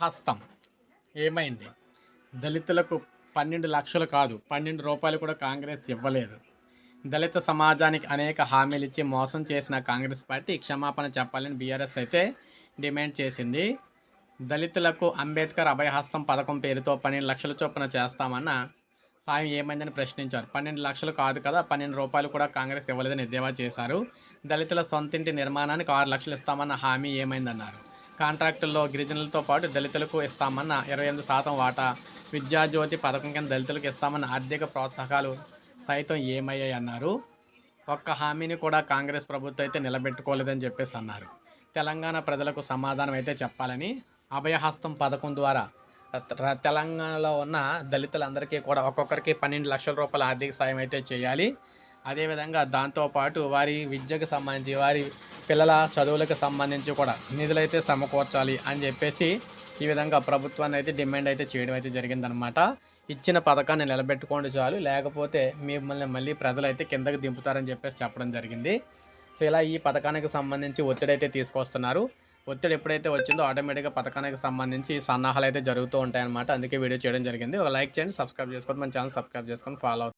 హస్తం. ఏమైంది? దళితులకు పన్నెండు లక్షలు కాదు పన్నెండు రూపాయలు కూడా కాంగ్రెస్ ఇవ్వలేదు. దళిత సమాజానికి అనేక హామీలు ఇచ్చి మోసం చేసిన కాంగ్రెస్ పార్టీ క్షమాపణ చెప్పాలని బీఆర్ఎస్ అయితే డిమాండ్ చేసింది. దళితులకు అంబేద్కర్ అభయహస్తం పథకం పేరుతో పన్నెండు లక్షల చొప్పున చేస్తామన్న సాయం ఏమైందని ప్రశ్నించారు. పన్నెండు లక్షలు కాదు కదా పన్నెండు రూపాయలు కూడా కాంగ్రెస్ ఇవ్వలేదని ఎద్దేవా చేశారు. దళితుల సొంతింటి నిర్మాణానికి ఆరు లక్షలు ఇస్తామన్న హామీ ఏమైందన్నారు. కాంట్రాక్టుల్లో గిరిజనులతో పాటు దళితులకు ఇస్తామన్న ఇరవై ఎనిమిది శాతం వాటా విద్యాజ్యోతి పథకం కింద దళితులకు ఇస్తామన్న ఆర్థిక ప్రోత్సాహకాలు సైతం ఏమయ్యాయి అన్నారు. ఒక్క హామీని కూడా కాంగ్రెస్ ప్రభుత్వం అయితే నిలబెట్టుకోలేదని చెప్పేసి అన్నారు. తెలంగాణ ప్రజలకు సమాధానం అయితే చెప్పాలని అభయహస్తం పథకం ద్వారా తెలంగాణలో ఉన్న దళితులందరికీ కూడా ఒక్కొక్కరికి పన్నెండు లక్షల రూపాయల ఆర్థిక సాయం అయితే చేయాలి. అదేవిధంగా దాంతోపాటు వారి విద్యకు సంబంధించి వారి పిల్లల చదువులకు సంబంధించి కూడా నిధులైతే సమకూర్చాలి అని చెప్పేసి ఈ విధంగా ప్రభుత్వాన్ని అయితే డిమాండ్ అయితే చేయడం అయితే జరిగిందనమాట ఇచ్చిన పథకాన్ని నిలబెట్టుకోండి చాలు లేకపోతే మిమ్మల్ని మళ్ళీ ప్రజలైతే కిందకు దింపుతారని చెప్పేసి చెప్పడం జరిగింది. సో ఇలా ఈ పథకానికి సంబంధించి ఒత్తిడి అయితే తీసుకొస్తున్నారు. ఒత్తిడి ఎప్పుడైతే వచ్చిందో ఆటోమేటిక్గా పథకానికి సంబంధించి సన్నాహాలు అయితే జరుగుతూ ఉంటాయన్నమాట. అందుకే వీడియో చేయడం జరిగింది. ఒక లైక్ చేయండి సబ్స్క్రైబ్ చేసుకోండి మన ఛానల్ సబ్స్క్రైబ్ చేసుకొని ఫాలో